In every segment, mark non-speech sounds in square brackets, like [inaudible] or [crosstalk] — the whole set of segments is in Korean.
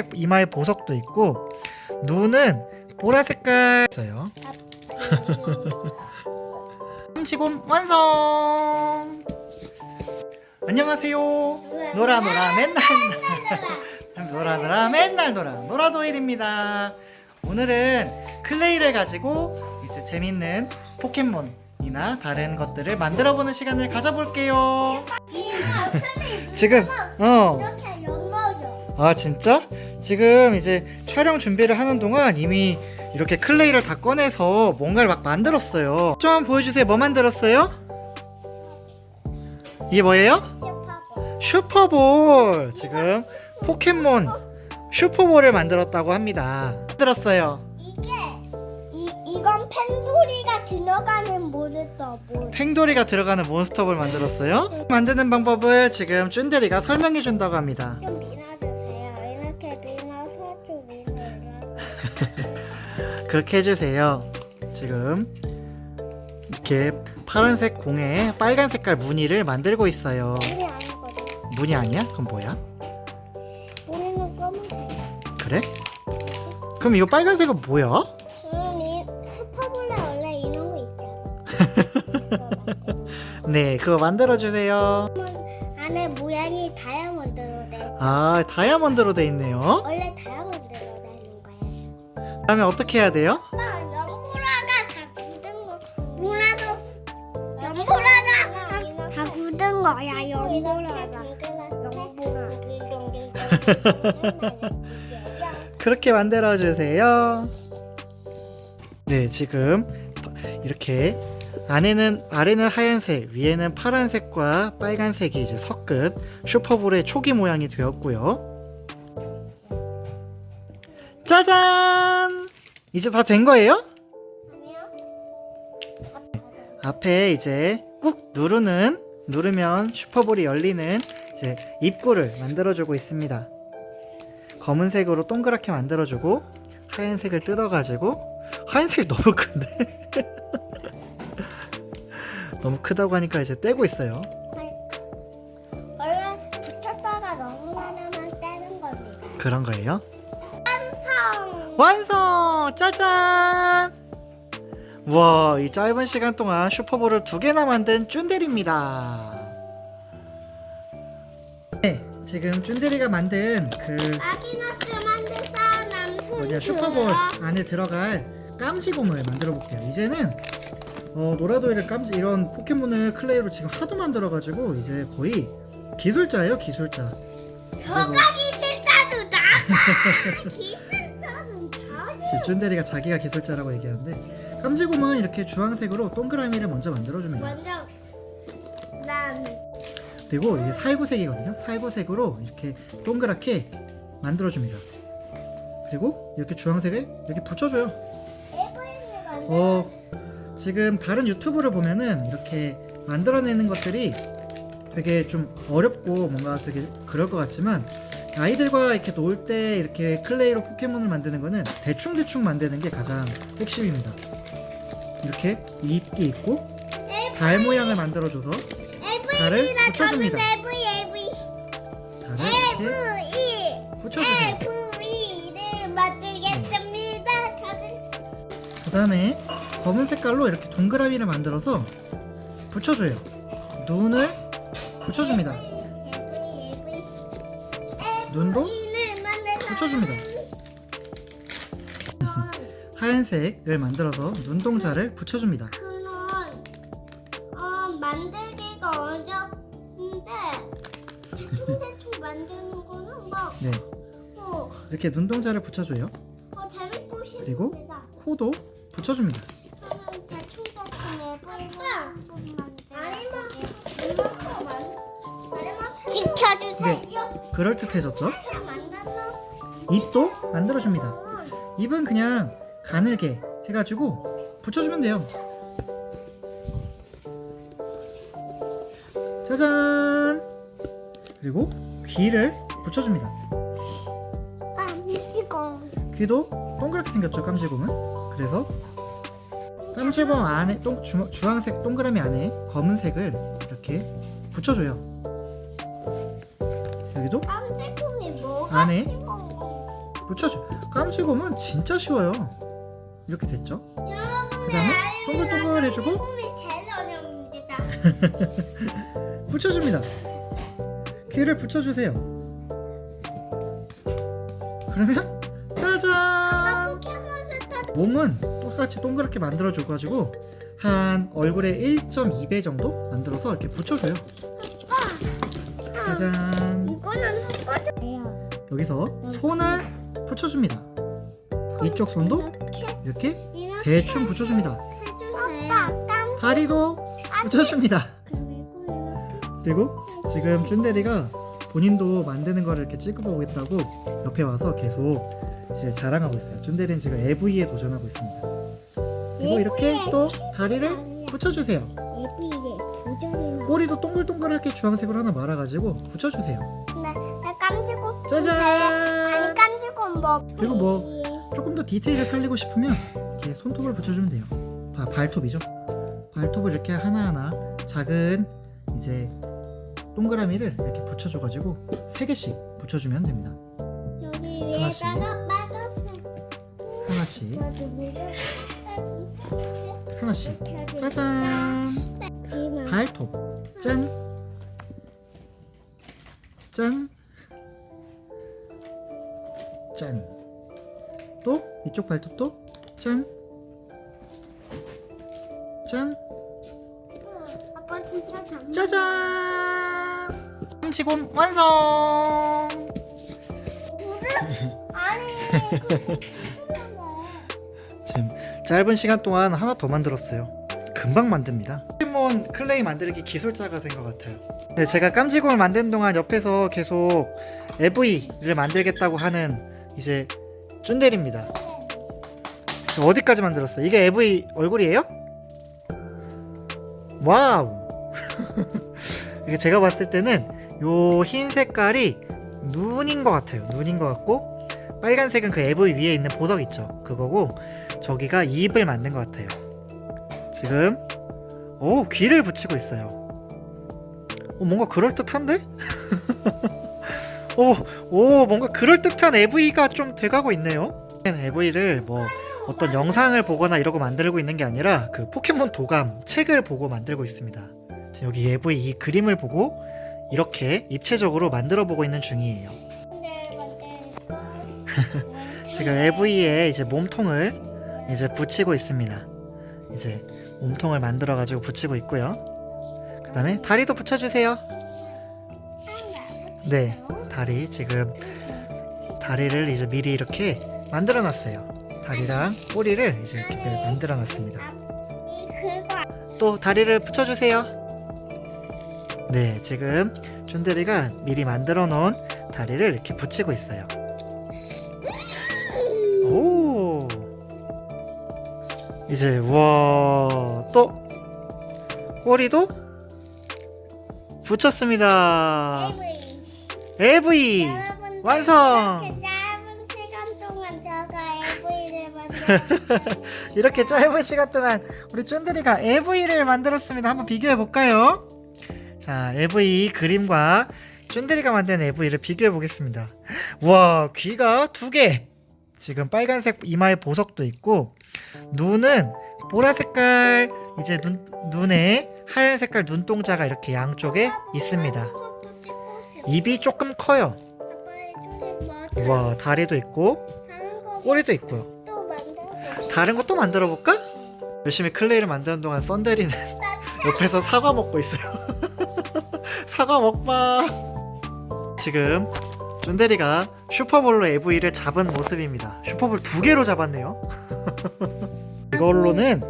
파란색 이마에 보석도 있고 눈은 보라 색깔 있어요. [laughs] 깜치곰 완성. 안녕하세요. 놀아 놀아 [laughs] 맨날 놀아 놀아 맨날 놀아 놀아도일입니다. 오늘은 클레이를 가지고 이제 재밌는 포켓몬이나 다른 것들을 만들어 보는 시간을 가져볼게요. 지금 어. 이렇게 연거죠. 아 진짜? 지금 이제 촬영 준비를 하는 동안 이미 이렇게 클레이를 다 꺼내서 뭔가를 막 만들었어요. 좀 보여주세요. 뭐 만들었어요? 이게 뭐예요? 슈퍼볼. 슈퍼볼. 지금 포켓몬 슈퍼볼을 만들었다고 합니다. 만들었어요. 이게 이 이건 펜소리가 들어가는 몬스터볼. 팽돌이가 들어가는 몬스터볼 만들었어요. 만드는 방법을 지금 쭌데리가 설명해 준다고 합니다. 좀 밀어 그렇게 해주세요. 지금 이렇게 파란색 공에 빨간 색깔 무늬를 만들고 있어요. 물이 아니거든. 무늬 아니야? 그럼 뭐야? 우리는 검은색. 그래? 그럼 이거 빨간색은 뭐야? 음, 이 슈퍼볼에 원래 이런 거 있잖아. [laughs] 네, 그거 만들어 주세요. 안에 모양이 다이아몬드로 돼. 아, 다이아몬드로 돼 있네요. 원래 다음에 어떻게 해야 돼요? 나 연보라가 다 굳은 거. 누나도 연보라가 다, 다 굳은 거야. 연보라가. 연보라. [laughs] 그렇게 만들어 주세요. 네, 지금 파- 이렇게 안에는 아래는 하얀색, 위에는 파란색과 빨간색이 이제 섞은 슈퍼볼의 초기 모양이 되었고요. 짜잔! 이제 다 된 거예요? 앞에 이제 꾹 누르는 누르면 슈퍼볼이 열리는 이제 입구를 만들어주고 있습니다. 검은색으로 동그랗게 만들어주고 하얀색을 뜯어가지고 하얀색이 너무 큰데 [laughs] 너무 크다고 하니까 이제 떼고 있어요. 원래 붙였다가 너무 많으면 떼는 겁니다. 그런 거예요. 성 완성! 짜잔! 우와, 이 짧은 시간 동안 슈퍼볼을 두 개나 만든 쭌데리입니다. 네, 지금 쭌데리가 만든 그 아기너스 만든 사람 뭐냐 순 슈퍼볼 안에 들어갈 깜지곰을 만들어 볼게요. 이제는 어, 노라도이를 깜지 이런 포켓몬을 클레이로 지금 하도 만들어 가지고 이제 거의 기술자예요, 기술자. 저가 기술자도 나가 [laughs] 제 쭌데리가 자기가 기술자라고 얘기하는데 깜지곰은 이렇게 주황색으로 동그라미를 먼저 만들어 줍니다. 먼저 난 그리고 이게 살구색이거든요. 살구색으로 이렇게 동그랗게 만들어 줍니다. 그리고 이렇게 주황색을 이렇게 붙여줘요. 만들 어, 지금 다른 유튜브를 보면은 이렇게 만들어내는 것들이 되게 좀 어렵고 뭔가 되게 그럴 것 같지만 아이들과 이렇게 놀 때 이렇게 클레이로 포켓몬을 만드는 거는 대충대충 만드는 게 가장 핵심입니다. 이렇게 입기 있고 달 모양을 만들어줘서 달을 붙여줍니다. 달을 이렇게 붙여주세요. 에브리를 만들겠습니다 저는 그 다음에 검은 색깔로 이렇게 동그라미를 만들어서 붙여줘요. 눈을 붙여줍니다. 눈도 붙여줍니다. 하얀색을 만들어서 눈동자를 붙여줍니다. 그는 어, 만들기가 어렵는데 대충대충 만드는 거는 막 네, 어, 이렇게 눈동자를 붙여줘요. 어, 재밌고 그리고? 싶습니다. 코도 붙여줍니다. 지켜주세요. 그럴 듯해졌죠? 만들어. 입도 만들어줍니다. 입은 그냥 가늘게 해가지고 붙여주면 돼요. 짜잔! 그리고 귀를 붙여줍니다. 아. 귀도 동그랗게 생겼죠, 깜지곰은? 그래서 깜지곰 안에 동, 주, 주황색 동그라미 안에 검은색을 이렇게 붙여줘요. 여기도 깜짝kum이 뭐가 안에 씹어? 붙여줘. 깜찍곰은 진짜 쉬워요. 이렇게 됐죠? 그 다음에 동글동글 해주고 꿈이 제일 어려웁니다. [laughs] 붙여줍니다. 귀를 붙여주세요. 그러면 짜잔! 몸은 똑같이 동그랗게 만들어줘가지고 한 얼굴에 1.2배 정도 만들어서 이렇게 붙여줘요. 짜잔! 이거는. 여기서 손을 붙여줍니다. 이쪽 손도 이렇게 이렇게 이렇게 대충 붙여줍니다. 해주세요. 아빠 깜 다리도 붙여줍니다. 그리고 이렇게 그리고 지금 쭌데리가 본인도 만드는 거를 이렇게 찍어보겠다고 옆에 와서 계속 이제 자랑하고 있어요. 쭌데리는 지금 AV에 도전하고 있습니다. 그리고 이렇게 또 다리를 붙여주세요. 도전이나. 꼬리도 동글동글하게 주황색으로 하나 말아가지고 붙여주세요. 짜잔! 아니 깜지고 뭐. 그리고 뭐 조금 더 디테일을 살리고 싶으면 이렇게 손톱을 붙여주면 돼요. 바, 발톱이죠. 발톱을 이렇게 하나하나 작은 이제 동그라미를 이렇게 붙여줘가지고 세 개씩 붙여주면 됩니다. 여기 하나씩. 위에다가 빨간색. 하나씩, 저도 하나씩. 짜잔! 발톱. 짠! 짠! 짠! 또 이쪽 발톱도 짠! 짠! 아빠 진짜 잘. 짜잔! 깜치곰 완성! [laughs] 아니. 그거 짧은 시간 동안 하나 더 만들었어요. 금방 만듭니다. 포켓몬 클레이 만들기 기술자가 된 것 같아요. 네, 제가 깜지곰을 만드는 동안 옆에서 계속 AV를 만들겠다고 하는 이제 쭌데리입니다. 어디까지 만들었어요? 이게 AV 얼굴이에요? 와우! [laughs] 이게 제가 봤을 때는 요 흰 색깔이 눈인 것 같아요. 눈인 것 같고 빨간색은 그 AV 위에 있는 보석 있죠. 그거고 저기가 입을 만든 것 같아요. 지금 오 귀를 붙이고 있어요. 오 뭔가 그럴 듯한데? [laughs] 오, 오 뭔가 그럴 듯한 AV가 좀 돼가고 있네요. AV를 뭐 어떤 영상을 보거나 이러고 만들고 있는 게 아니라 그 포켓몬 도감 책을 보고 만들고 있습니다. 여기 AV 이 그림을 보고 이렇게 입체적으로 만들어 보고 있는 중이에요. [laughs] 지금 AV에 이제 몸통을 이제 붙이고 있습니다. 이제 몸통을 만들어 가지고 붙이고 있고요. 그다음에 다리도 붙여 주세요. 네, 다리 지금 다리를 이제 미리 이렇게 만들어 놨어요. 다리랑 꼬리를 이제 이렇게 만들어 놨습니다. 또 다리를 붙여주세요. 네, 지금 쭌데리가 미리 만들어 놓은 다리를 이렇게 붙이고 있어요. 오, 이제 우와 또 꼬리도 붙였습니다. AV. 여러분들 완성! 이렇게 짧은 시간 동안 제가 AV를 만들었어요. [laughs] 이렇게 짧은 시간 동안 우리 쭌데리가 AV를 만들었습니다. 한번 비교해 볼까요? 자, AV 그림과 쭌데리가 만든 AV를 비교해 보겠습니다. 와, 귀가 두 개. 지금 빨간색 이마에 보석도 있고 눈은 보라 색깔 이제 눈 눈에 하얀 색깔 눈동자가 이렇게 양쪽에 있습니다. 입이 조금 커요. 와, 다리도 있고 꼬리도 있고요. 다른 거 또 만들어 볼까? 열심히 클레이를 만드는 동안 썬데리는 [laughs] 옆에서 사과 먹고 있어요. [laughs] 사과 먹방. 지금 쫀데리가 슈퍼볼로 AV를 잡은 모습입니다. 슈퍼볼 두 개로 잡았네요. [laughs] 이걸로는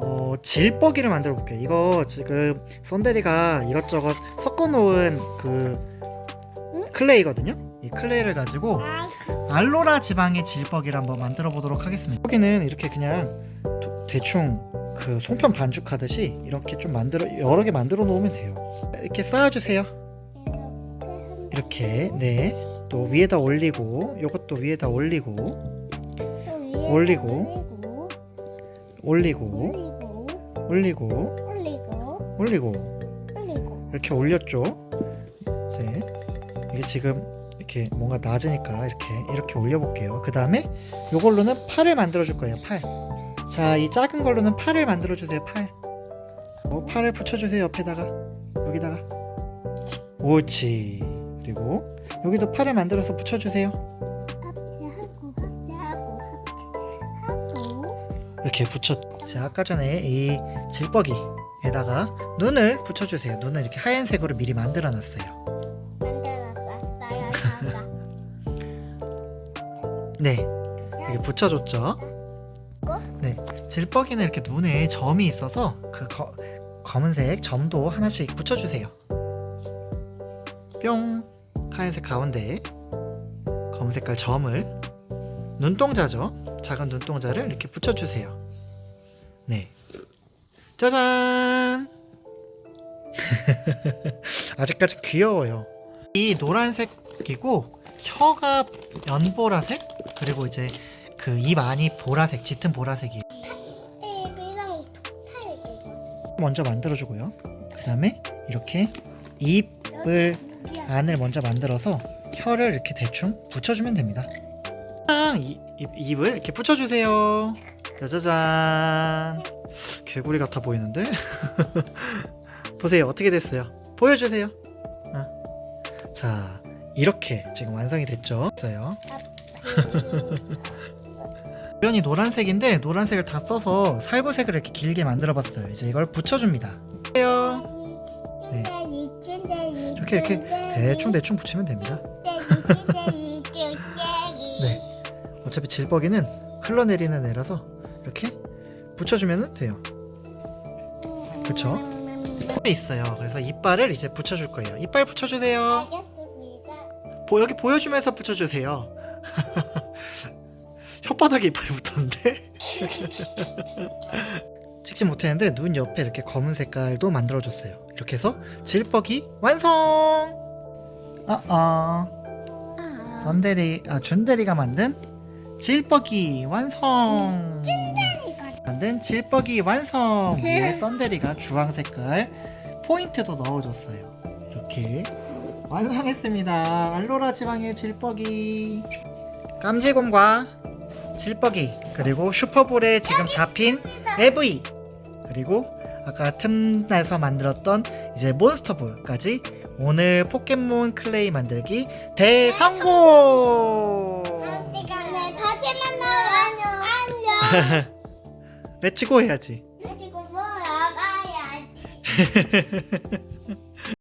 어, 질뻐기를 만들어 볼게요. 이거 지금 썬데리가 이것저것 섞어 놓은 그 클레이거든요. 이 클레이를 가지고 아, 알로라 지방의 질뻐기를 한번 만들어 보도록 하겠습니다. 여기는 이렇게 그냥 도- 대충 그 송편 반죽하듯이 이렇게 좀 만들어 여러 개 만들어 놓으면 돼요. 이렇게 쌓아주세요. 이렇게 네. 또 위에다 올리고 요것도 위에다 올리고 또 위에 올리고. 올리고 올리고 올리고 올리고 이렇게 올렸죠. 이제 이게 지금 이렇게 뭔가 낮으니까 이렇게 이렇게 올려볼게요. 그 다음에 이걸로는 팔을 만들어줄 거예요. 팔. 자, 이 작은 걸로는 팔을 만들어주세요. 팔. 어, 팔을 붙여주세요. 옆에다가 여기다가. 옳지. 그리고 여기도 팔을 만들어서 붙여주세요. 이렇게 붙여. 자, 아까 전에 이 질퍽이에다가 눈을 붙여주세요. 눈을 이렇게 하얀색으로 미리 만들어놨어요. 네, 이렇게 붙여줬죠. 네, 질퍽이는 이렇게 눈에 점이 있어서 그 거- 검은색 점도 하나씩 붙여주세요. 뿅 하얀색 가운데 검은 색깔 점을 눈동자죠. 작은 눈동자를 이렇게 붙여주세요. 네, 짜잔. [laughs] 아직까지 귀여워요. 이 노란색이고 혀가 연보라색 그리고 이제 그 입 안이 보라색 짙은 보라색이 탭이랑 톡탈이거든. 먼저 만들어주고요. 그 다음에 이렇게 입을 안을 먼저 만들어서 혀를 이렇게 대충 붙여주면 됩니다. 짱! 이- 입, 입을 이렇게 붙여주세요. 짜자잔. 개구리 같아 보이는데? [laughs] 보세요. 어떻게 됐어요? 보여주세요. 어. 자, 이렇게 지금 완성이 됐죠? 됐어요. 주변이 [laughs] 노란색인데 노란색을 다 써서 살구색을 이렇게 길게 만들어봤어요. 이제 이걸 붙여줍니다. 네. 이렇게 이렇게 대충 대충 붙이면 됩니다. [laughs] 네. 어차피 질퍽이는 흘러내리는 애라서 이렇게 붙여주면 돼요. 그쵸? 있어요. 그래서 이빨을 이제 붙여줄 거예요. 이빨 붙여주세요. 보, 여기 보여주면서 붙여주세요. [laughs] 혓바닥에 이빨이 붙었는데 [laughs] 찍지 못했는데 눈 옆에 이렇게 검은 색깔도 만들어줬어요. 이렇게 해서 질퍽이 완성. 아아 아, 선대리 아 준대리가 만든 질퍽이 완성. 만든 질퍽이 완성. 위에 [laughs] 썬데리가 주황 색깔 포인트도 넣어줬어요. 이렇게 완성했습니다. 알로라 지방의 질퍽이 깜지곰과 질퍽이 그리고 슈퍼볼에 지금 잡힌 에브이 그리고 아까 틈내서 만들었던 이제 몬스터볼까지 오늘 포켓몬 클레이 만들기 대성공! 시간에 다시 만나요. 안녕. [laughs] 렛츠고 해야지. 뭐야 가야지. [laughs]